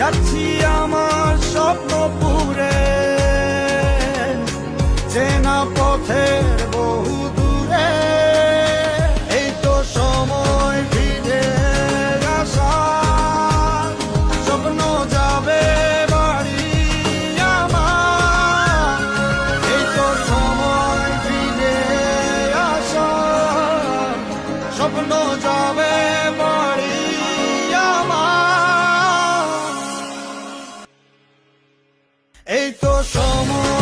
যাচ্ছি আমার স্বপ্ন পুরে। চেনা পথের বহু দূরে, এই তো সময় ফিরে আসার স্বপ্ন যাবে বাড়ি আমার, এই তো সময় ফিরে আসার স্বপ্ন যাবে বাড়ি এই তো সময়